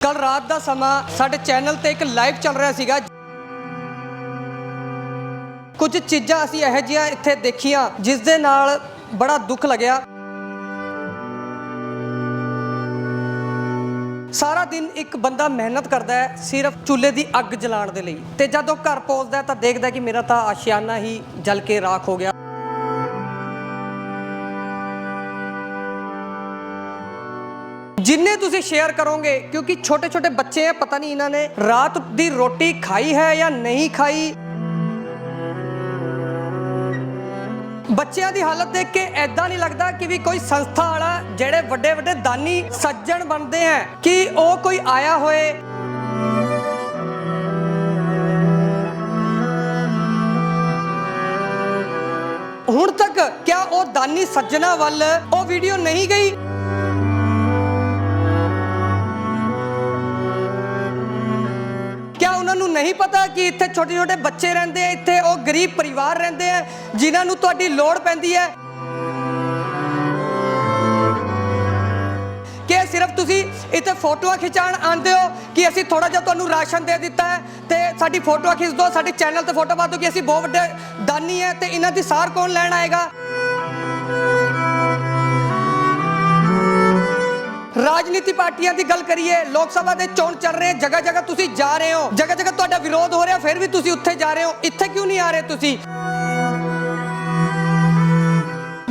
ਕੱਲ ਰਾਤ ਦਾ ਸਮਾਂ ਸਾਡੇ ਚੈਨਲ ਤੇ ਇੱਕ ਲਾਈਵ ਚੱਲ ਰਿਹਾ ਸੀਗਾ। ਕੁਝ ਚੀਜ਼ਾਂ ਅਸੀਂ ਇਹੋ ਜਿਹੀਆਂ ਇੱਥੇ ਦੇਖੀਆਂ, ਜਿਸ ਦੇ ਨਾਲ ਬੜਾ ਦੁੱਖ ਲੱਗਿਆ। ਸਾਰਾ ਦਿਨ ਇੱਕ ਬੰਦਾ ਮਿਹਨਤ ਕਰਦਾ ਹੈ, ਸਿਰਫ ਚੁੱਲ੍ਹੇ ਦੀ ਅੱਗ ਜਲਾਉਣ ਦੇ ਲਈ। ਤੇ ਜਦੋਂ ਘਰ ਪਹੁੰਚਦਾ ਤਾਂ ਦੇਖਦਾ ਕਿ ਮੇਰਾ ਤਾਂ ਆਸ਼ਿਆਨਾ ਹੀ ਜਲ ਕੇ ਰਾਖ ਹੋ ਗਿਆ। ਜਿੰਨੇ ਤੁਸੀਂ ਸ਼ੇਅਰ ਕਰੋਗੇ, ਕਿਉਂਕਿ ਛੋਟੇ ਛੋਟੇ ਬੱਚੇ ਆ, ਪਤਾ ਨਹੀਂ ਇਹਨਾਂ ਨੇ ਰਾਤ ਦੀ ਰੋਟੀ ਖਾਈ ਹੈ ਜਾਂ ਨਹੀਂ ਖਾਈ। ਬੱਚਿਆਂ ਦੀ ਹਾਲਤ ਦੇਖ ਕੇ ਐਦਾਂ ਨਹੀਂ ਲੱਗਦਾ ਕਿ ਵੀ ਕੋਈ ਸੰਸਥਾ ਵਾਲਾ, ਜਿਹੜੇ ਵੱਡੇ ਵੱਡੇ ਦਾਨੀ ਸੱਜਣ ਬਣਦੇ ਆ, ਕਿ ਉਹ ਕੋਈ ਆਇਆ ਹੋਏ। ਹੁਣ ਤੱਕ ਕਿਆ ਉਹ ਦਾਨੀ ਸੱਜਣਾ ਵੱਲ ਉਹ ਵੀਡੀਓ ਨਹੀਂ ਗਈ? ਨਹੀਂ ਪਤਾ ਕਿ ਇੱਥੇ ਛੋਟੇ ਛੋਟੇ ਬੱਚੇ ਰਹਿੰਦੇ ਆ, ਇੱਥੇ ਉਹ ਗਰੀਬ ਪਰਿਵਾਰ ਰਹਿੰਦੇ ਆ, ਜਿਨ੍ਹਾਂ ਨੂੰ ਤੁਹਾਡੀ ਲੋੜ ਪੈਂਦੀ ਹੈ। ਕਿ ਸਿਰਫ ਤੁਸੀਂ ਇੱਥੇ ਫੋਟੋਆਂ ਖਿਚਾਉਣ ਆਉਂਦੇ ਹੋ ਕਿ ਅਸੀਂ ਥੋੜਾ ਜਿਹਾ ਤੁਹਾਨੂੰ ਰਾਸ਼ਨ ਦੇ ਦਿੱਤਾ ਹੈ ਤੇ ਸਾਡੀ ਫੋਟੋਆਂ ਖਿੱਚ ਦਿਓ, ਸਾਡੇ ਚੈਨਲ ਤੇ ਫੋਟੋ ਪਾ ਦਿਓ ਕਿ ਅਸੀਂ ਬਹੁਤ ਵੱਡੇ ਦਾਨੀ ਹੈ ਤੇ ਇਹਨਾਂ ਦੀ ਸਾਰ ਕੌਣ ਲੈਣ ਆਏਗਾ? ਰਾਜਨੀਤੀ ਪਾਰਟੀਆਂ ਦੀ ਗੱਲ ਕਰੀਏ, ਲੋਕ ਸਭਾ ਦੇ ਚੋਣ ਚੱਲ ਰਹੇ, ਜਗ੍ਹਾ ਜਗ੍ਹਾ ਤੁਸੀਂ ਜਾ ਰਹੇ ਹੋ, ਜਗ੍ਹਾ ਜਗ੍ਹਾ ਤੁਹਾਡਾ ਵਿਰੋਧ ਹੋ ਰਿਹਾ, ਫਿਰ ਵੀ ਤੁਸੀਂ ਉੱਥੇ ਜਾ ਰਹੇ ਹੋ, ਇੱਥੇ ਕਿਉਂ ਨਹੀਂ ਆ ਰਹੇ ਤੁਸੀਂ?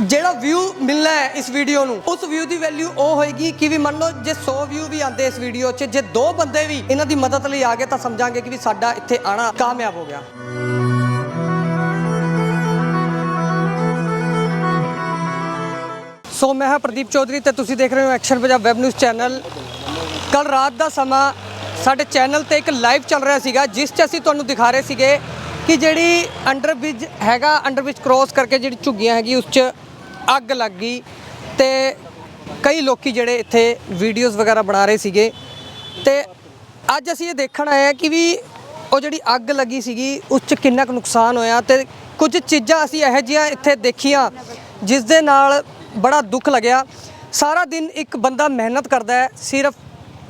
ਜਿਹੜਾ ਵਿਊ ਮਿਲਣਾ ਹੈ ਇਸ ਵੀਡੀਓ ਨੂੰ, ਉਸ ਵਿਊ ਦੀ ਵੈਲਿਊ ਉਹ ਹੋਏਗੀ ਕਿ ਵੀ ਮੰਨ ਲਓ, ਜੇ 100 ਵਿਊ ਵੀ ਆਉਂਦੇ ਇਸ ਵੀਡੀਓ 'ਚ, ਜੇ ਦੋ ਬੰਦੇ ਵੀ ਇਹਨਾਂ ਦੀ ਮਦਦ ਲਈ ਆ ਗਏ, ਤਾਂ ਸਮਝਾਂਗੇ ਕਿ ਵੀ ਸਾਡਾ ਇੱਥੇ ਆਣਾ ਕਾਮਯਾਬ ਹੋ ਗਿਆ। ਸੋ ਮੈਂ ਹਾਂ ਪ੍ਰਦੀਪ ਚੌਧਰੀ ਤੇ ਤੁਸੀਂ ਦੇਖ ਰਹੇ ਹੋ action Punjab web news channel ਕੱਲ ਰਾਤ ਦਾ ਸਮਾਂ ਸਾਡੇ ਚੈਨਲ ਤੇ ਇੱਕ ਲਾਈਵ ਚੱਲ ਰਿਹਾ ਸੀਗਾ, ਜਿਸ 'ਚ ਅਸੀਂ ਤੁਹਾਨੂੰ ਦਿਖਾ ਰਹੇ ਸੀਗੇ ਕਿ ਜਿਹੜੀ ਅੰਡਰ ਬ੍ਰਿਜ ਹੈਗਾ ਅੰਡਰ ਬ੍ਰਿਜ ਕ੍ਰੋਸ ਕਰਕੇ ਜਿਹੜੀ ਝੁੱਗੀਆਂ ਹੈਗੀ, ਉਸ 'ਚ ਅੱਗ ਲੱਗ ਗਈ ਤੇ ਕਈ ਲੋਕੀ ਜਿਹੜੇ ਇੱਥੇ ਵੀਡੀਓਜ਼ ਵਗੈਰਾ ਬਣਾ ਰਹੇ ਸੀਗੇ। ਤੇ ਅੱਜ ਅਸੀਂ ਇਹ ਦੇਖਣ ਆਏ ਹਾਂ ਕਿ ਵੀ ਉਹ ਜਿਹੜੀ ਅੱਗ ਲੱਗੀ ਸੀਗੀ, ਉਸ 'ਚ ਕਿੰਨਾ ਕੁ ਨੁਕਸਾਨ ਹੋਇਆ ਤੇ ਕੁਝ ਚੀਜ਼ਾਂ ਅਸੀਂ ਇਹੋ ਜਿਹੀਆਂ ਇੱਥੇ ਦੇਖੀਆਂ, ਜਿਸ ਦੇ ਨਾਲ ਬੜਾ ਦੁੱਖ ਲੱਗਿਆ। ਸਾਰਾ ਦਿਨ ਇੱਕ ਬੰਦਾ ਮਿਹਨਤ ਕਰਦਾ ਹੈ, ਸਿਰਫ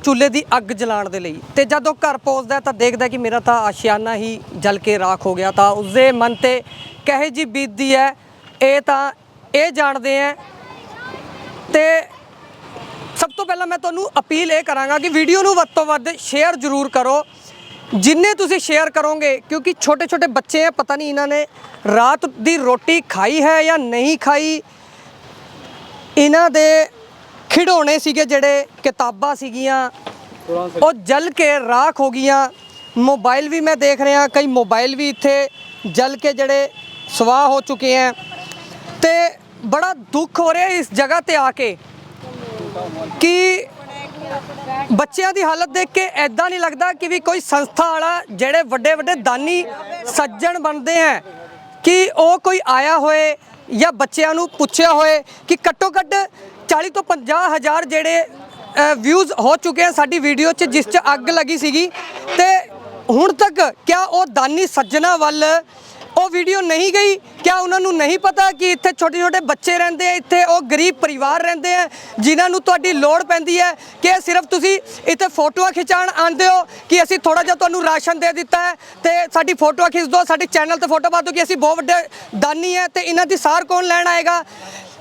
ਚੁੱਲ੍ਹੇ ਦੀ ਅੱਗ ਜਲਾਉਣ ਦੇ ਲਈ। ਤੇ ਜਦੋਂ ਘਰ ਪਹੁੰਚਦਾ ਤਾਂ ਦੇਖਦਾ ਕਿ ਮੇਰਾ ਤਾਂ ਆਸ਼ਿਆਨਾ ਹੀ ਜਲ ਕੇ ਰਾਖ ਹੋ ਗਿਆ। ਤਾਂ ਉਸਦੇ ਮਨ ਤੇ ਕਹੇ ਜੀ ਬੀਤਦੀ ਹੈ, ਇਹ ਤਾਂ ਇਹ ਜਾਣਦੇ ਹੈ। ਤੇ ਸਭ ਤੋਂ ਪਹਿਲਾਂ ਮੈਂ ਤੁਹਾਨੂੰ ਅਪੀਲ ਇਹ ਕਰਾਂਗਾ ਕਿ ਵੀਡੀਓ ਨੂੰ ਵੱਧ ਤੋਂ ਵੱਧ ਸ਼ੇਅਰ ਜ਼ਰੂਰ ਕਰੋ। ਜਿੰਨੇ ਤੁਸੀਂ ਸ਼ੇਅਰ ਕਰੋਗੇ, ਕਿਉਂਕਿ ਛੋਟੇ ਛੋਟੇ ਬੱਚੇ ਆ, ਪਤਾ ਨਹੀਂ ਇਹਨਾਂ ਨੇ ਰਾਤ ਦੀ ਰੋਟੀ ਖਾਈ ਹੈ ਜਾਂ ਨਹੀਂ ਖਾਈ। ਇਹਨਾਂ ਦੇ ਖਿਡੌਣੇ ਸੀਗੇ ਜਿਹੜੇ ਕਿਤਾਬਾਂ ਸੀਗੀਆਂ। ਉਹ ਜਲ ਕੇ ਰਾਖ ਹੋ ਗਈਆਂ। ਮੋਬਾਈਲ ਵੀ ਮੈਂ ਦੇਖ ਰਿਹਾ, ਕਈ ਮੋਬਾਈਲ ਵੀ ਇੱਥੇ ਜਲ ਕੇ ਜਿਹੜੇ ਸਵਾਹ ਹੋ ਚੁੱਕੇ ਆ ਤੇ ਬੜਾ ਦੁੱਖ ਹੋ ਰਿਹਾ ਇਸ ਜਗ੍ਹਾ ਤੇ ਆ ਕੇ ਕਿ ਬੱਚਿਆਂ ਦੀ ਹਾਲਤ ਦੇਖ ਕੇ ਐਦਾਂ ਨਹੀਂ ਲੱਗਦਾ ਕਿ ਵੀ ਕੋਈ ਸੰਸਥਾ ਵਾਲਾ ਜਿਹੜੇ ਵੱਡੇ ਵੱਡੇ ਦਾਨੀ ਸੱਜਣ ਬਣਦੇ ਆ ਕਿ ਉਹ ਕੋਈ ਆਇਆ ਹੋਏ ਜਾਂ ਬੱਚਿਆਂ ਨੂੰ ਪੁੱਛਿਆ ਹੋਏ ਕਿ ਘੱਟੋ ਘੱਟ 40 ਤੋਂ 50 ਹਜ਼ਾਰ ਜਿਹੜੇ ਵਿਊਜ਼ ਹੋ ਚੁੱਕੇ ਆ ਸਾਡੀ ਵੀਡੀਓ 'ਚ, ਜਿਸ 'ਚ ਅੱਗ ਲੱਗੀ ਸੀਗੀ। ਤੇ ਹੁਣ ਤੱਕ ਕਿਆ ਉਹ ਦਾਨੀ ਸੱਜਣਾ ਵੱਲ ਉਹ ਵੀਡੀਓ ਨਹੀਂ ਗਈ। ਕਿਆ ਉਹਨਾਂ ਨੂੰ ਨਹੀਂ ਪਤਾ ਕਿ ਇੱਥੇ ਛੋਟੇ ਛੋਟੇ ਬੱਚੇ ਰਹਿੰਦੇ ਆ, ਇੱਥੇ ਉਹ ਗਰੀਬ ਪਰਿਵਾਰ ਰਹਿੰਦੇ ਆ, ਜਿਨ੍ਹਾਂ ਨੂੰ ਤੁਹਾਡੀ ਲੋੜ ਪੈਂਦੀ ਹੈ ਕਿ ਸਿਰਫ ਤੁਸੀਂ ਇੱਥੇ ਫੋਟੋਆਂ ਖਿਚਾਉਣ ਆਉਂਦੇ ਹੋ ਕਿ ਅਸੀਂ ਥੋੜਾ ਜਿਹਾ ਤੁਹਾਨੂੰ ਰਾਸ਼ਨ ਦੇ ਦਿੱਤਾ ਹੈ ਤੇ ਸਾਡੀ ਫੋਟੋਆਂ ਖਿੱਚ ਦਿਓ, ਸਾਡੇ ਚੈਨਲ ਤੇ ਫੋਟੋ ਪਾ ਦਿਓ ਕਿ ਅਸੀਂ ਬਹੁਤ ਵੱਡੇ ਦਾਨੀ ਹੈ ਤੇ ਇਹਨਾਂ ਦੀ ਸਾਰ ਕੌਣ ਲੈਣ ਆਏਗਾ?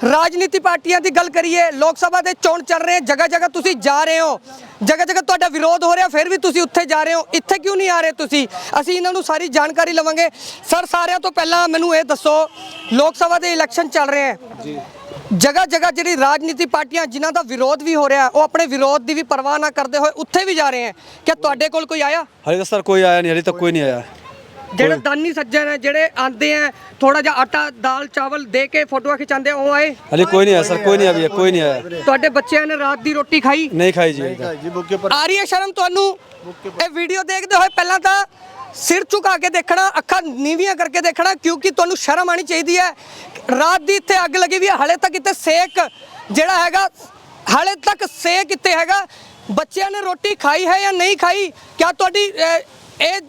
ਰਾਜਨੀਤੀ ਪਾਰਟੀਆਂ ਦੀ ਗੱਲ ਕਰੀਏ ਲੋਕ ਸਭਾ ਦੇ ਚੋਣ ਚੱਲ ਰਹੇ ਜਗ੍ਹਾ ਜਗ੍ਹਾ ਤੁਸੀਂ ਜਾ ਰਹੇ ਹੋ। ਜਗ੍ਹਾ ਜਗ੍ਹਾ ਤੁਹਾਡਾ ਵਿਰੋਧ ਹੋ ਰਿਹਾ ਫਿਰ ਵੀ ਤੁਸੀਂ ਉੱਥੇ ਜਾ ਰਹੇ ਹੋ। ਇੱਥੇ ਕਿਉਂ ਨਹੀਂ ਆ ਰਹੇ ਤੁਸੀਂ? ਅਸੀਂ ਇਹਨਾਂ ਨੂੰ ਸਾਰੀ ਜਾਣਕਾਰੀ ਲਵਾਂਗੇ। ਸਰ ਸਾਰਿਆਂ ਤੋਂ ਪਹਿਲਾਂ ਮੈਨੂੰ ਇਹ ਦੱਸੋ ਲੋਕ ਸਭਾ ਦੇ ਇਲੈਕਸ਼ਨ ਚੱਲ ਰਹੇ ਹੈ। ਜੀ। ਜਗ੍ਹਾ ਜਗ੍ਹਾ ਜਿਹੜੀ ਰਾਜਨੀਤੀ ਪਾਰਟੀਆਂ ਜਿਨ੍ਹਾਂ ਦਾ ਵਿਰੋਧ ਵੀ ਹੋ ਰਿਹਾ ਉਹ ਆਪਣੇ ਵਿਰੋਧ ਦੀ ਵੀ ਪਰਵਾਹ ਨਾ ਕਰਦੇ ਹੋਏ ਉੱਥੇ ਵੀ ਜਾ ਰਹੇ ਹੈ। ਕਿ ਤੁਹਾਡੇ ਕੋਲ ਕੋਈ ਆਇਆ? ਤਾਂ ਸਰ ਕੋਈ ਆਇਆ ਨਹੀਂ ਹਾਲੇ ਤੱਕ ਕੋਈ ਨਹੀਂ ਆਇਆ। ਜਿਹੜੇ ਦਾਨੀ ਸੱਜਣ ਹੈ ਜਿਹੜੇ ਆਂਦੇ ਆ ਥੋੜਾ ਜਿਹਾ ਆਟਾ ਦਾਲ ਚਾਵਲ ਦੇ ਕੇ ਫੋਟੋਆਂ ਖਿਚਾਉਂਦੇ ਆ, ਉਹ ਆਏ? ਹਾਲੇ ਕੋਈ ਨਹੀਂ ਆਇਆ ਸਰ ਕੋਈ ਨਹੀਂ ਆਇਆ ਕੋਈ ਨਹੀਂ ਆਇਆ। ਤੁਹਾਡੇ ਬੱਚਿਆਂ ਨੇ ਰਾਤ ਦੀ ਰੋਟੀ ਖਾਈ? ਨਹੀਂ ਖਾਈ ਜੀ। ਆ ਰਹੀ ਹੈ ਸ਼ਰਮ ਤੁਹਾਨੂੰ? ਇਹ ਵੀਡੀਓ ਦੇਖਦੇ ਹੋਏ ਪਹਿਲਾਂ ਤਾਂ ਸਿਰ ਝੁਕਾ ਕੇ ਦੇਖਣਾ ਅੱਖਾਂ ਨੀਵੀਆਂ ਕਰਕੇ ਦੇਖਣਾ ਕਿਉਂਕਿ ਤੁਹਾਨੂੰ ਸ਼ਰਮ ਆਣੀ ਚਾਹੀਦੀ ਹੈ। ਰਾਤ ਦੀ ਇੱਥੇ ਅੱਗ ਲੱਗੀ ਵੀ ਹੈ ਹਲੇ ਤੱਕ ਇੱਥੇ ਸੇਕ ਜਿਹੜਾ ਹੈਗਾ ਹਲੇ ਤੱਕ ਸੇਕ ਇੱਥੇ ਹੈਗਾ। ਬੱਚਿਆਂ ਨੇ ਰੋਟੀ ਖਾਈ ਹੈ ਜਾਂ ਨਹੀਂ ਖਾਈ? ਕਿਆ ਤੁਹਾਡੀ ਅਹ, ਇਹ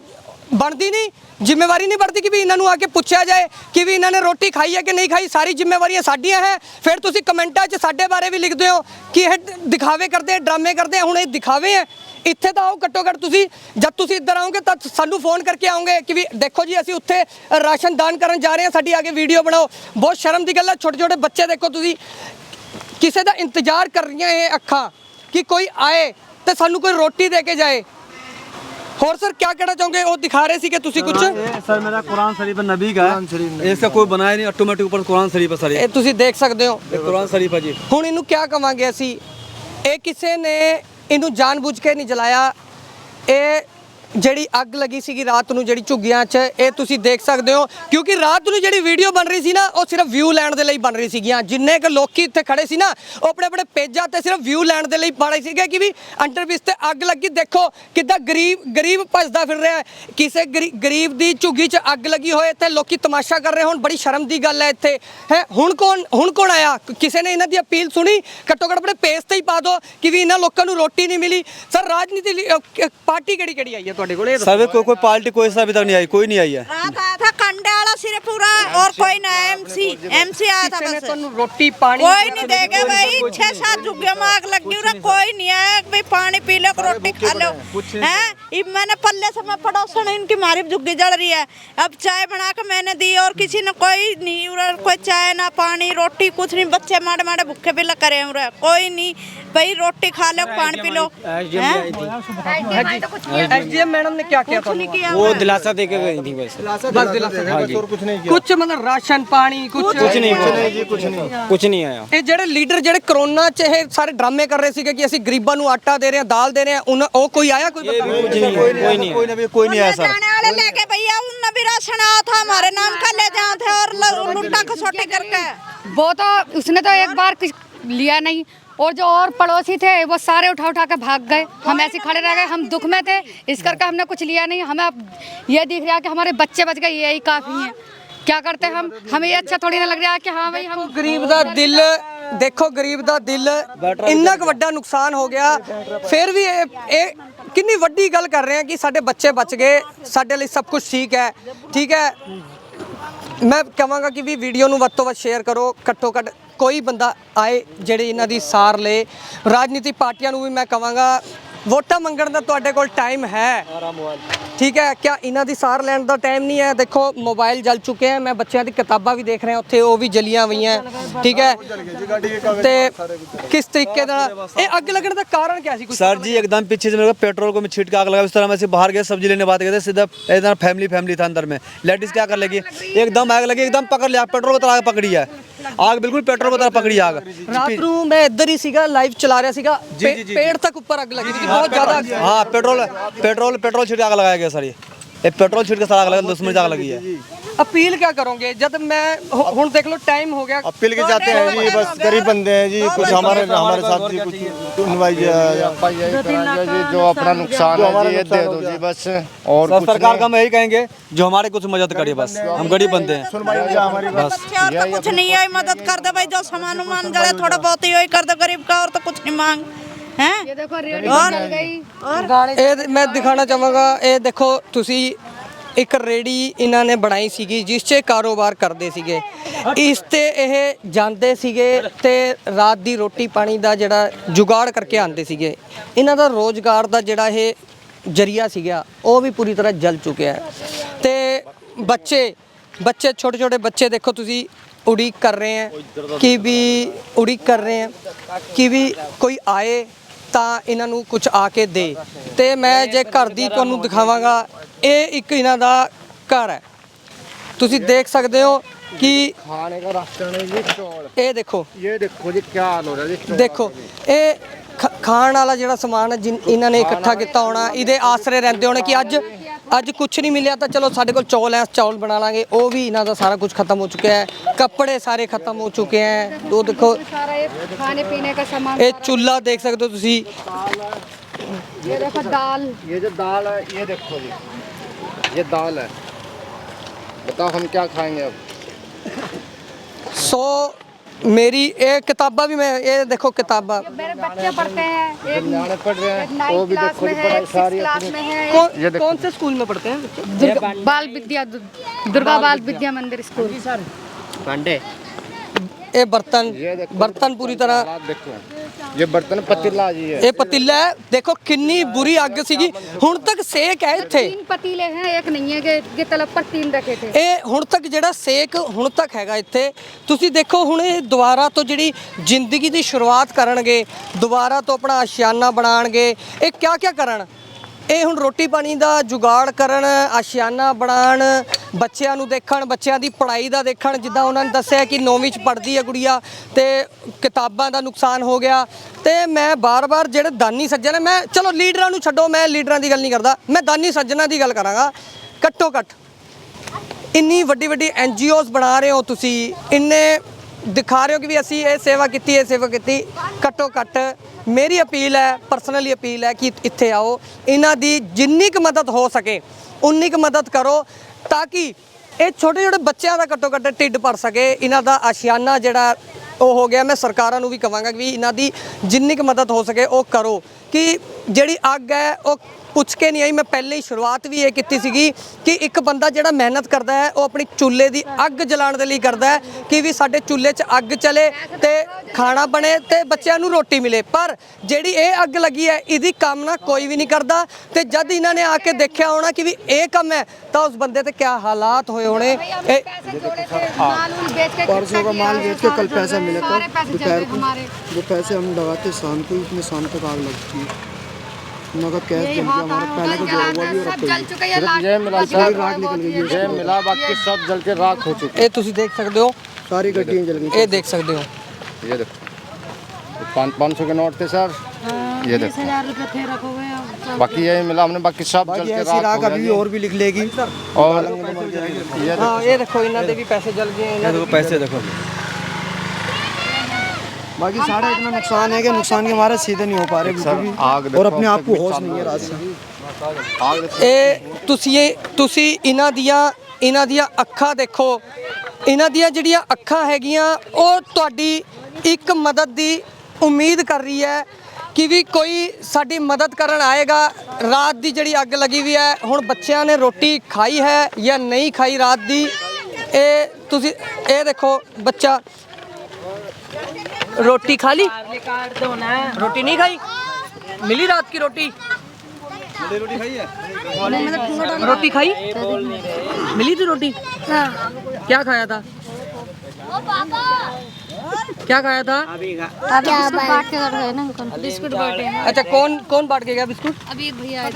ਬਣਦੀ ਨਹੀਂ? ਜ਼ਿੰਮੇਵਾਰੀ ਨਹੀਂ ਵਰਦੀ ਕਿ ਵੀ ਇਹਨਾਂ ਨੂੰ ਆ ਕੇ ਪੁੱਛਿਆ ਜਾਏ ਕਿ ਵੀ ਇਹਨਾਂ ਨੇ ਰੋਟੀ ਖਾਈ ਹੈ ਕਿ ਨਹੀਂ ਖਾਈ, ਸਾਰੀ ਜ਼ਿੰਮੇਵਾਰੀਆਂ ਸਾਡੀਆਂ ਹੈ। ਫਿਰ ਤੁਸੀਂ ਕਮੈਂਟਾਂ 'ਚ ਸਾਡੇ ਬਾਰੇ ਵੀ ਲਿਖਦੇ ਹੋ ਕਿ ਇਹ ਦਿਖਾਵੇ ਕਰਦੇ, ਡਰਾਮੇ ਕਰਦੇ, ਹੁਣ ਇਹ ਦਿਖਾਵੇ ਹੈ। ਇੱਥੇ ਤਾਂ ਆਓ ਘੱਟੋ ਘੱਟ ਤੁਸੀਂ, ਜਦ ਤੁਸੀਂ ਇੱਧਰ ਆਓਗੇ ਤਾਂ ਸਾਨੂੰ ਫੋਨ ਕਰਕੇ ਆਓਗੇ ਕਿ ਵੀ ਦੇਖੋ ਜੀ, ਅਸੀਂ ਉੱਥੇ ਰਾਸ਼ਨ ਦਾਨ ਕਰਨ ਜਾ ਰਹੇ ਹਾਂ, ਸਾਡੀ ਆਗੇ ਵੀਡੀਓ ਬਣਾਓ। ਬਹੁਤ ਸ਼ਰਮ ਦੀ ਗੱਲ ਹੈ, ਛੋਟੇ ਛੋਟੇ ਬੱਚੇ ਦੇਖੋ ਤੁਸੀਂ, ਕਿਸੇ ਦਾ ਇੰਤਜ਼ਾਰ ਕਰ ਰਹੀਆਂ ਇਹ ਅੱਖਾਂ ਕਿ ਕੋਈ ਆਏ ਤੇ ਸਾਨੂੰ ਕੋਈ ਰੋਟੀ ਦੇ ਕੇ ਜਾਏ। ਹੋਰ ਸਰ ਕੀ ਕਹਿਣਾ ਚਾਹੋਗੇ ਉਹ ਦਿਖਾ ਰਹੇ ਸੀ ਕਿ ਤੁਸੀਂ ਕੁਝ ये सर मेरा कुरान शरीफ है नबी का है इसका कोई बनाया नहीं ऑटोमेटिक ऊपर कुरान शरीफ है सर ये ਇਹ ਤੁਸੀਂ ਦੇਖ ਸਕਦੇ ਹੋ ये कुरान शरीफ है जी ਹੁਣ ਇਹਨੂੰ ਕਿਆ ਕਵਾਂਗੇ ਅਸੀਂ ਇਹ ਕਿਸੇ ਨੇ ਇਹਨੂੰ ਜਾਣਬੁੱਝ ਕੇ ਨਹੀਂ ਜਲਾਇਆ ਇਹ ਜਿਹੜੀ ਅੱਗ ਲੱਗੀ ਸੀਗੀ ਰਾਤ ਨੂੰ ਜਿਹੜੀ ਝੁੱਗੀਆਂ 'ਚ, ਇਹ ਤੁਸੀਂ ਦੇਖ ਸਕਦੇ ਹੋ। ਕਿਉਂਕਿ ਰਾਤ ਨੂੰ ਜਿਹੜੀ ਵੀਡੀਓ ਬਣ ਰਹੀ ਸੀ ਨਾ, ਉਹ ਸਿਰਫ ਵਿਊ ਲੈਣ ਦੇ ਲਈ ਬਣ ਰਹੀ ਸੀਗੀਆਂ। ਜਿੰਨੇ ਕੁ ਲੋਕੀ ਇੱਥੇ ਖੜੇ ਸੀ ਨਾ, ਉਹ ਆਪਣੇ ਆਪਣੇ ਪੇਜਾਂ ਤੇ ਸਿਰਫ ਵਿਊ ਲੈਣ ਦੇ ਲਈ ਬਣ ਰਹੀ ਸੀਗੇ ਕਿ ਵੀ ਅੰਡਰਵਿਸ ਤੇ ਅੱਗ ਲੱਗੀ। ਦੇਖੋ ਕਿੱਦਾਂ ਗਰੀਬ ਗਰੀਬ ਭੱਜਦਾ ਫਿਰ ਰਿਹਾ ਕਿਸੇ ਗਰੀ- ਗਰੀਬ ਦੀ ਝੁੱਗੀ 'ਚ ਅੱਗ ਲੱਗੀ ਹੋਏ ਤੇ ਲੋਕੀ ਤਮਾਸ਼ਾ ਕਰ ਰਹੇ ਹੁਣ। ਬੜੀ ਸ਼ਰਮ ਦੀ ਗੱਲ ਹੈ ਇੱਥੇ। ਹੈ, ਹੁਣ ਕੌਣ ਹੁਣ ਕੌਣ ਆਇਆ? ਕਿਸੇ ਨੇ ਇਹਨਾਂ ਦੀ ਅਪੀਲ ਸੁਣੀ? ਘੱਟੋ ਘੱਟ ਆਪਣੇ ਪੇਜ ਤੇ ਹੀ ਪਾ ਦਿਓ ਕਿ ਵੀ ਇਹਨਾਂ ਲੋਕਾਂ ਨੂੰ ਰੋਟੀ ਨਹੀਂ ਮਿਲੀ। ਸਰ, ਰਾਜਨੀਤੀ ਪਾਰਟੀ ਕਿਹੜੀ ਕਿਹੜੀ ਆਈ ਹੈ ਤੁਹਾਡੇ ਕੋਲ ਇਹ ਦੱਸੋ। सर कोई कोई पार्टी कोई सा अभी तक नहीं आई कोई नहीं आई है रात आया था कंडे वाला सिरेपुरा और कोई ना एमसी एमसी आया था ਕਿਸੇ ਨੇ बस ਤੁਹਾਨੂੰ ਰੋਟੀ ਪਾਣੀ कोई नहीं देगा भाई छह सात झुग्गे में आग लगी उरा कोई नहीं आया कि भाई पानी पी लो रोटी खा लो हैं ये मैंने पल्ले से मैं पड़ोसन इनकी मारी झुग्गी जल रही है अब चाय बना के मैंने दी और किसी ने कोई नहीं उरा कोई चाय ना पानी रोटी कुछ नहीं बच्चे माड़े माड़े भूखे भी लग करे उरा कोई नहीं भाई रोटी खा लो पानी पी लो एसडीएम मैडम ने क्या किया कुछ नहीं किया वो उरा। दिलासा दे के गई थी बस बस दिलासा कुछ नहीं कुछ मतलब राशन पानी कुछ कुछ नहीं कुछ नहीं कुछ नहीं आया ਇਹ ਜਿਹੜੇ ਲੀਡਰ ਜਿਹੜੇ ਕਰੋਨਾ 'ਚ ਇਹ ਸਾਰੇ ਡਰਾਮੇ ਕਰ ਰਹੇ ਸੀਗੇ ਕਿ ਅਸੀਂ ਗਰੀਬਾਂ ਨੂੰ ਆਟਾ ਦੇ ਰਹੇ ਹਾਂ ਦਾਲ ਦੇ ਰਹੇ ਹਾਂ ਉਹਨਾਂ ਉਹ ਕੋਈ ਆਇਆ ਕੋਈ ਬੰਦਾ? कुछ नहीं कोई नहीं कोई नहीं कोई नहीं आया सर जाने वाले लेके भैया उनने भी राशन आया था हमारे नाम का ले जाए थे और ल- लुट्टा खसोटी करके वो तो उसने तो एक बार कुछ लिया नहीं और जो और पड़ोसी थे वो सारे उठा उठा के भाग गए हम ऐसे खड़े रह गए हम दुख में थे इस करके हमने कुछ लिया नहीं हमें अब ये दिख रहा है कि हमारे बच्चे बच गए यही काफ़ी है क्या करते हम हमें ये अच्छा थोड़ी ना लग रहा है कि हाँ भाई हम ਗਰੀਬ ਦਾ ਦਿਲ ਦੇਖੋ ਗਰੀਬ ਦਾ ਦਿਲ ਇੰਨਾ ਕੁ ਵੱਡਾ ਨੁਕਸਾਨ ਹੋ ਗਿਆ ਫਿਰ ਵੀ ਇਹ ਇਹ ਕਿੰਨੀ ਵੱਡੀ ਗੱਲ ਕਰ ਰਹੇ ਆ ਕਿ ਸਾਡੇ ਬੱਚੇ ਬਚ ਗਏ ਸਾਡੇ ਲਈ ਸਭ ਕੁਝ ਠੀਕ ਹੈ ਠੀਕ ਹੈ ਮੈਂ ਕਹਾਂਗਾ ਕਿ ਵੀ ਵੀਡੀਓ ਨੂੰ ਵੱਧ ਤੋਂ ਵੱਧ ਸ਼ੇਅਰ ਕਰੋ ਘੱਟੋ ਘੱਟ ਕੋਈ ਬੰਦਾ ਆਏ ਜਿਹੜੇ ਇਹਨਾਂ ਦੀ ਸਾਰ ਲੇ ਰਾਜਨੀਤਿਕ ਪਾਰਟੀਆਂ ਨੂੰ ਵੀ ਮੈਂ ਕਹਾਂਗਾ ਵੋਟਾਂ ਮੰਗਣ ਦਾ ਤੁਹਾਡੇ ਕੋਲ ਟਾਈਮ ਹੈ ਠੀਕ ਹੈ ਕਿਆ ਇਹਨਾਂ ਦੀ ਸਾਰ ਲੈਣ ਦਾ ਟਾਈਮ ਨਹੀਂ ਹੈ ਦੇਖੋ ਮੋਬਾਈਲ ਜਲ ਚੁੱਕੇ ਹੈ ਮੈਂ ਬੱਚਿਆਂ ਦੀ ਕਿਤਾਬਾਂ ਵੀ ਦੇਖ ਰਿਹਾ ਉੱਥੇ ਉਹ ਵੀ ਜਲੀਆਂ ਹੋਈਆਂ ਠੀਕ ਹੈ ਤੇ ਕਿਸ ਤਰੀਕੇ ਨਾਲ ਇਹ ਅੱਗ ਲੱਗਣ ਦਾ ਕਾਰਨ ਕੀ ਸੀ ਕੁਝ सर जी एकदम पीछे से मेरे को पेट्रोल को मैं छीट के आग लगा उस तरह मैं से बाहर गए सब्जी लेने बात गए थे सीधा इधर फैमिली फैमिली था अंदर में लेडीज क्या कर लगी एकदम आग लगी एकदम पकड़ लिया पेट्रोल की तरह आग पकड़ी है आग बिल्कुल पेट्रोल की तरह पकड़ी है आग ਰਾਤ ਨੂੰ ਮੈਂ ਇੱਧਰ ਹੀ ਸੀਗਾ ਲਾਈਵ ਚਲਾ ਰਿਹਾ ਸੀਗਾ ਪੇ- पेड़ तक ऊपर ਅੱਗ ਲੱਗੀ ਸੀ ਬਹੁਤ ਜ਼ਿਆਦਾ ਅੱਗ हाँ पेट्रोल पेट्रोल पेट्रोल छीट के आग लगाया गया सर ये ये पेट्रोल छीट के सारा आग लगा दुश्मन से आग लगी है अपील क्या करोगे? जब मैं हूँ देख लो टाइम हो गया। अपील के जाते हैं जी बस तो गरीब बंदे हैं जी तो कुछ हमारे हमारे साथ जी कुछ जो। अपना नुकसान है दे दो जी बस। और सरकार का हम यही कहेंगे जो हमारे कुछ मदद करिए बस। हम गरीब बंदे हैं। बस। तो कुछ नहीं है मदद कर दे भाई जो सामान उमान गड़े थोड़ा बहुत ही कर दे गरीब का और तो कुछ नहीं मांग। ਹੈ ਇਹ ਦੇਖੋ और, ਨਿਕਲ और? ਔਰ ਇਹ ਮੈਂ ਦਿਖਾਣਾ ਚਾਹਾਂਗਾ ਇਹ ਦੇਖੋ ਤੁਸੀਂ ਇੱਕ ਰੇੜੀ ਇਹਨਾਂ ਨੇ ਬਣਾਈ ਸੀਗੀ, ਜਿਸ 'ਚ ਕਾਰੋਬਾਰ ਕਰਦੇ ਸੀਗੇ। ਇਸ ਤੇ ਇਹ ਜਾਂਦੇ ਸੀਗੇ ਤੇ ਰਾਤ ਦੀ ਰੋਟੀ ਪਾਣੀ ਦਾ ਜਿਹੜਾ ਜੁਗਾੜ ਕਰਕੇ ਆਉਂਦੇ ਸੀਗੇ। ਇਹਨਾਂ ਦਾ ਰੋਜ਼ਗਾਰ ਦਾ ਜਿਹੜਾ ਇਹ ਜਰੀਆ ਸੀਗਾ, ਉਹ ਵੀ ਪੂਰੀ ਤਰ੍ਹਾਂ ਜਲ ਚੁੱਕਿਆ ਹੈ। ਤੇ ਬੱਚੇ ਬੱਚੇ ਛੋਟੇ ਛੋਟੇ ਬੱਚੇ ਦੇਖੋ ਤੁਸੀਂ, ਉਡੀਕ ਕਰ ਰਹੇ ਹੈ, ਕਿ ਵੀ ਉਡੀਕ ਕਰ ਰਹੇ ਹੈ, ਕਿ ਵੀ ਕੋਈ ਆਏ ਤਾਂ ਇਹਨਾਂ ਨੂੰ ਕੁਝ ਆ ਕੇ ਦੇ। ਤੇ ਮੈਂ ਜੇ ਘਰ ਦੀ ਤੁਹਾਨੂੰ ਦਿਖਾਵਾਂਗਾ ਇਹ ਇੱਕ ਇਹਨਾਂ ਦਾ ਘਰ ਹੈ ਤੁਸੀਂ ਦੇਖ ਸਕਦੇ ਹੋ ਕਿ खाने का राशन है जी चौल ਇਹ ਦੇਖੋ ये देखो जी क्या हाल हो रहा है जी ਦੇਖੋ ਇਹ ਖ- ਖਾਣ ਵਾਲਾ ਜਿਹੜਾ ਸਮਾਨ ਹੈ ਜਿਨ ਇਹਨਾਂ ਨੇ ਇਕੱਠਾ ਕੀਤਾ ਹੋਣਾ ਇਹਦੇ ਆਸਰੇ ਰਹਿੰਦੇ ਹੋਣੇ ਕਿ ਅੱਜ ਅੱਜ ਕੁਝ ਨਹੀਂ ਮਿਲਿਆ ਤਾਂ ਚਲੋ ਸਾਡੇ ਕੋਲ ਚੌਲ ਹੈ ਚੌਲ ਬਣਾ ਲਾਂਗੇ ਉਹ ਵੀ ਇਹਨਾਂ ਦਾ ਸਾਰਾ ਕੁਝ ਖਤਮ ਹੋ ਚੁੱਕਿਆ ਹੈ ਕੱਪੜੇ ਸਾਰੇ ਖਤਮ ਹੋ ਚੁੱਕੇ ਹੈ ਉਹ ਦੇਖੋ सारा ये खाने पीने का सामान ਇਹ ਚੁੱਲ੍ਹਾ ਦੇਖ ਸਕਦੇ ਹੋ ਤੁਸੀਂ ये देखो दाल ये जो दाल है ये देखो जी ये दाल है। बताओ हम क्या खाएँगे अब? सो मेरी एक किताबा भी मैं ये देखो किताबा। पढ़ते हैं। कौन, कौन से स्कूल में पढ़ते हैं? बाल विद्या दुर्गा बाल विद्या मंदिर स्कूल। पांडे। ਇਹ ਬਰਤਨ ਬਰਤਨ ਪੂਰੀ ਤਰ੍ਹਾਂ हालात देखो ये बर्तन पतीला जी है ਇਹ ਪਤੀਲਾ ਹੈ ਦੇਖੋ ਕਿੰਨੀ ਬੁਰੀ ਅੱਗ ਸੀਗੀ ਹੁਣ ਤੱਕ ਸੇਕ ਹੈ ਇੱਥੇ तीन पतीले हैं एक नहीं है कि, कि तलब पर तीन रखे थे ਇਹ ਹੁਣ ਤੱਕ ਜਿਹੜਾ ਸੇਕ ਹੁਣ ਤੱਕ ਹੈਗਾ ਇੱਥੇ ਤੁਸੀਂ ਦੇਖੋ ਹੁਣ ਇਹ ਦੁਬਾਰਾ ਤੋਂ ਜਿਹੜੀ ਜ਼ਿੰਦਗੀ ਦੀ ਸ਼ੁਰੂਆਤ ਕਰਨਗੇ ਦੁਬਾਰਾ ਤੋਂ ਆਪਣਾ ਆਸ਼ਿਆਨਾ ਬਣਾਉਣਗੇ ਇਹ ਕਿਆ ਕਿਆ ਕਰਨ ਇਹ ਹੁਣ ਰੋਟੀ ਪਾਣੀ ਦਾ ਜੁਗਾੜ ਕਰਨ ਆਸ਼ਿਆਨਾ ਬਣਾਉਣ ਬੱਚਿਆਂ ਨੂੰ ਦੇਖਣ, ਬੱਚਿਆਂ ਦੀ ਪੜ੍ਹਾਈ ਦਾ ਦੇਖਣ, ਜਿੱਦਾਂ ਉਹਨਾਂ ਨੇ ਦੱਸਿਆ ਕਿ 9ਵੀਂ ਚ ਪੜ੍ਹਦੀ ਹੈ ਗੁੜੀਆ ਤੇ ਕਿਤਾਬਾਂ ਦਾ ਨੁਕਸਾਨ ਹੋ ਗਿਆ। ਤੇ ਮੈਂ ਬਾਰ-ਬਾਰ ਜਿਹੜੇ ਦਾਨੀ ਸੱਜਣ ਹੈ ਮੈਂ ਚਲੋ ਲੀਡਰਾਂ ਨੂੰ ਛੱਡੋ, ਮੈਂ ਲੀਡਰਾਂ ਦੀ ਗੱਲ ਨਹੀਂ ਕਰਦਾ, ਮੈਂ ਦਾਨੀ ਸੱਜਣਾ ਦੀ ਗੱਲ ਕਰਾਂਗਾ। ਘੱਟੋ ਘੱਟ ਇੰਨੀ ਵੱਡੀ ਵੱਡੀ ਐਨਜੀਓਜ਼ ਬਣਾ ਰਹੇ ਹੋ ਤੁਸੀਂ, ਇੰਨੇ ਦਿਖਾ ਰਹੇ ਹੋ ਕਿ ਵੀ ਅਸੀਂ ਇਹ ਸੇਵਾ ਕੀਤੀ, ਇਹ ਸੇਵਾ ਕੀਤੀ। ਘੱਟੋ ਘੱਟ ਮੇਰੀ ਅਪੀਲ ਹੈ, ਪਰਸਨਲੀ ਅਪੀਲ ਹੈ ਕਿ ਇੱਥੇ ਆਓ। ਇਹਨਾਂ ਦੀ ਜਿੰਨੀ ਕੁ ਮਦਦ ਹੋ ਸਕੇ, ਉਨੀ ਕੁ ਮਦਦ ਕਰੋ। ਤਾਂ ਕਿ ਇਹ ਛੋਟੇ ਛੋਟੇ ਬੱਚਿਆਂ ਦਾ ਘੱਟੋ ਘੱਟ ਢਿੱਡ ਭਰ ਸਕੇ, ਇਹਨਾਂ ਦਾ ਆਸ਼ਿਆਨਾ ਜਿਹੜਾ ਉਹ ਹੋ ਗਿਆ, ਮੈਂ ਸਰਕਾਰਾਂ ਨੂੰ ਵੀ ਕਵਾਂਗਾ ਕਿ ਵੀ ਇਹਨਾਂ ਦੀ ਜਿੰਨੀ ਕੁ ਮਦਦ ਹੋ ਸਕੇ ਉਹ ਕਰੋ, ਕਿ ਜਿਹੜੀ ਅੱਗ ਹੈ ਉਹ ਪੁੱਛ ਕੇ ਨਹੀਂ ਆਈ ਮੈਂ ਪਹਿਲੇ ਹੀ ਸ਼ੁਰੂਆਤ ਵੀ ਇਹ ਕੀਤੀ ਸੀਗੀ ਕਿ ਇੱਕ ਬੰਦਾ ਜਿਹੜਾ ਮਿਹਨਤ ਕਰਦਾ ਹੈ ਉਹ ਆਪਣੀ ਚੁੱਲ੍ਹੇ ਦੀ ਅੱਗ ਜਲਾਉਣ ਦੇ ਲਈ ਕਰਦਾ ਹੈ ਕਿ ਵੀ ਸਾਡੇ ਚੁੱਲ੍ਹੇ 'ਚ ਅੱਗ ਚਲੇ ਤੇ ਖਾਣਾ ਬਣੇ ਤੇ ਬੱਚਿਆਂ ਨੂੰ ਰੋਟੀ ਮਿਲੇ ਪਰ ਜਿਹੜੀ ਇਹ ਅੱਗ ਲੱਗੀ ਹੈ ਇਹਦੀ ਕਾਮਨਾ ਕੋਈ ਵੀ ਨਹੀਂ ਕਰਦਾ ਤੇ ਜਦ ਇਹਨਾਂ ਨੇ ਆ ਕੇ ਦੇਖਿਆ ਹੋਣਾ ਕਿ ਵੀ ਇਹ ਕੰਮ ਹੈ ਤਾਂ ਉਸ ਬੰਦੇ ਤੇ ਕਿਆ ਹਾਲਾਤ ਹੋਏ ਹੋਣੇ भाई हमने ਇਹ पैसे जोड़े थे माल उल बेच के परसों का माल बेच के कल पैसा मिला था सारे पैसे चल दोपहर गए को हमारे वो पैसे हम लगाते शाम को इसमें शाम तक आग लगती है नगद कैश यही जम गया होता हमारा पहले है को जोड़ा हुआ भी और सब अब जल चुका है सिर्फ ये मिला लास्ट सर राख निकल गई है ये मिला बाकी सब जल के राख हो चुके ਇਹ ਤੁਸੀਂ ਦੇਖ ਸਕਦੇ ਹੋ सारी गड्डियाँ जल गई ਇਹ ਦੇਖ ਸਕਦੇ ਹੋ ये देखो पाँच पाँच सौ के नोट थे सर ये देखो हजार रुपए थे रखो गए बाकी यही मिला हमने बाकी सब जल बाकी के ऐसी राख राख हो अभी गया और भी लिख लेगी और ये ਹਾਂ ਇਹ ਦੇਖੋ ਇਹਨਾਂ ਦੇ ਵੀ ਪੈਸੇ ਜਲ ਗਏ ਇਹਨਾਂ ਦੇ पैसे देखो बाकी सारा इतना नुकसान है कि नुकसान के हमारे सीधे नहीं हो पा रहे बिल्कुल भी आग और देखो, अपने आप को कितनी होश चालू नहीं है हो रात से आग देखो ਇਹ ਤੁਸੀਂ ਇਹ ਤੁਸੀਂ ਇਹਨਾਂ ਦੀਆਂ ਇਹਨਾਂ ਦੀਆਂ ਅੱਖਾਂ ਦੇਖੋ ਇਹਨਾਂ ਦੀਆਂ ਜਿਹੜੀਆਂ ਅੱਖਾਂ ਹੈਗੀਆਂ ਉਹ ਤੁਹਾਡੀ ਇੱਕ ਮਦਦ ਦੀ ਉਮੀਦ ਕਰ ਰਹੀ ਹੈ ਕਿ ਵੀ ਕੋਈ ਸਾਡੀ ਮਦਦ ਕਰਨ ਆਏਗਾ ਰਾਤ ਦੀ ਜਿਹੜੀ ਅੱਗ ਲੱਗੀ ਹੋਈ ਹੈ ਹੁਣ ਬੱਚਿਆਂ ਨੇ ਰੋਟੀ ਖਾਈ ਹੈ ਜਾਂ ਨਹੀਂ ਖਾਈ ਰਾਤ ਦੀ ਇਹ ਤੁਸੀਂ ਇਹ ਦੇਖੋ ਬੱਚਾ रोटी खा ली रोटी नहीं खाई? मिली रात की रोटी? रोटी खाई? मिली थी रोटी? क्या खाया था? क्या खाया था? बांट के कर गए ना बिस्कुट बांटे अच्छा कौन कौन बांट के गया बिस्कुट? अभी एक भैया आए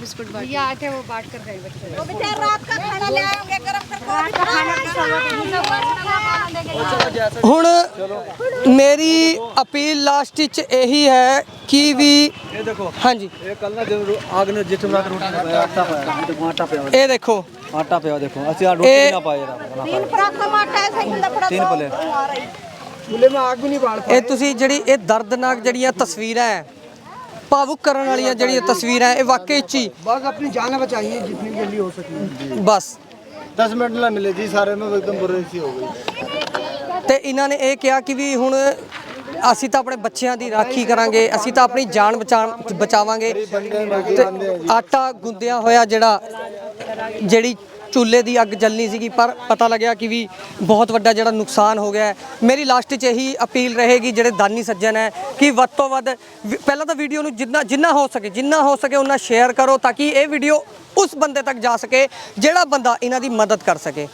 बिस्कुट बांटे। भैया आए वो बांट कर गए बच्चे। रात का खाना ले आएँगे गरम करके ਹੁਣ ਮੇਰੀ ਅਪੀਲ ਲਾਸਟ ਵਿੱਚ ਇਹੀ ਹੈ ਕਿ ਵੀ ਇਹ ਦੇਖੋ ਹਾਂਜੀ। ਇਹ ਦੇਖੋ। ਅਸੀਂ ਆ ਰੋਟੀ ਨਾ ਪਾਇਆ ਤਿੰਨ ਪਲੇ। ਚੁੱਲੇ ਮੈਂ ਆਗ ਵੀ ਨਹੀਂ ਬਾਲ ਇਹ ਤੁਸੀਂ ਜਿਹੜੀ ਇਹ ਦਰਦਨਾਕ ਜਿਹੜੀਆਂ ਤਸਵੀਰਾਂ ਹੈ ਭਾਵੁਕ ਕਰਨ ਵਾਲੀਆਂ ਜਿਹੜੀਆਂ ਤਸਵੀਰਾਂ ਇਹ ਵਾਕਈ ਚੀ ਬਸ ਆਪਣੀ ਜਾਨ ਬਚਾਈਏ ਜਿੰਨੀ ਜਲਦੀ ਹੋ ਸਕੇ। ਬਸ। 10 ਮਿੰਟ ਨਾਲ ਮਿਲੇ ਜੀ ਸਾਰੇ ਨੂੰ ਇੱਕਦਮ ਬੁਰੇ ਸੀ ਹੋ ਗਈ ਤੇ ਇਹਨਾਂ ਨੇ ਇਹ ਕਿਹਾ ਕਿ ਵੀ ਹੁਣ ਅਸੀਂ ਤਾਂ ਆਪਣੇ ਬੱਚਿਆਂ ਦੀ ਰਾਖੀ ਕਰਾਂਗੇ, ਅਸੀਂ ਤਾਂ ਆਪਣੀ ਜਾਨ ਬਚਾ- ਬਚਾਵਾਂਗੇ। ਤੇ ਆਟਾ ਗੁੰਦਿਆ ਹੋਇਆ ਜਿਹੜਾ, ਜਿਹੜੀ ਚੁੱਲ੍ਹੇ ਦੀ ਅੱਗ ਜਲਣੀ ਸੀਗੀ, ਪਰ ਪਤਾ ਲੱਗਿਆ ਕਿ ਵੀ ਬਹੁਤ ਵੱਡਾ ਜਿਹੜਾ ਨੁਕਸਾਨ ਹੋ ਗਿਆ ਮੇਰੀ ਲਾਸਟ 'ਚ ਇਹੀ ਅਪੀਲ ਰਹੇਗੀ, ਜਿਹੜੇ ਦਾਨੀ ਸੱਜਣ ਹੈ, ਕਿ ਵੱਧ ਤੋਂ ਵੱਧ ਵੀ- ਪਹਿਲਾਂ ਤਾਂ ਵੀਡੀਓ ਨੂੰ ਜਿੰਨਾ ਜਿੰਨਾ ਹੋ ਸਕੇ, ਜਿੰਨਾ ਹੋ ਸਕੇ ਉਹਨਾਂ ਸ਼ੇਅਰ ਕਰੋ, ਤਾਂ ਕਿ ਇਹ ਵੀਡੀਓ ਉਸ ਬੰਦੇ ਤੱਕ ਜਾ ਸਕੇ, ਜਿਹੜਾ ਬੰਦਾ ਇਹਨਾਂ ਦੀ ਮਦਦ ਕਰ ਸਕੇ।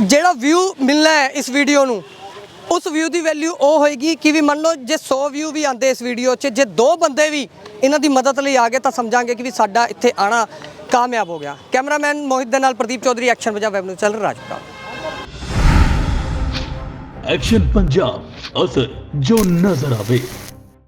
ਜਿਹੜਾ ਵਿਊ ਮਿਲਣਾ ਹੈ ਇਸ ਵੀਡੀਓ ਨੂੰ, ਉਸ ਵਿਊ ਦੀ ਵੈਲਿਊ ਉਹ ਹੋਏਗੀ ਕਿ ਵੀ ਮੰਨ ਲਓ ਜੇ 100 ਵਿਊ ਵੀ ਆਂਦੇ ਇਸ ਵੀਡੀਓ 'ਚ, ਜੇ ਦੋ ਬੰਦੇ ਵੀ ਇਹਨਾਂ ਦੀ ਮਦਦ ਲਈ ਆ ਗਏ ਤਾਂ ਸਮਝਾਂਗੇ ਕਿ ਵੀ ਸਾਡਾ ਇੱਥੇ ਆਣਾ ਕਾਮਯਾਬ ਹੋ ਗਿਆ। ਕੈਮਰਾਮੈਨ ਮੋਹਿਤ ਦੇ ਨਾਲ ਪ੍ਰਦੀਪ ਚੌਧਰੀ ਐਕਸ਼ਨ ਪੰਜਾਬ ਵੈਬ ਨੂੰ ਚੱਲ ਰਾਜਪਾਲ ਐਕਸ਼ਨ ਪੰਜਾਬ ਅਸਰ ਜੋ ਨਜ਼ਰ ਆਵੇ।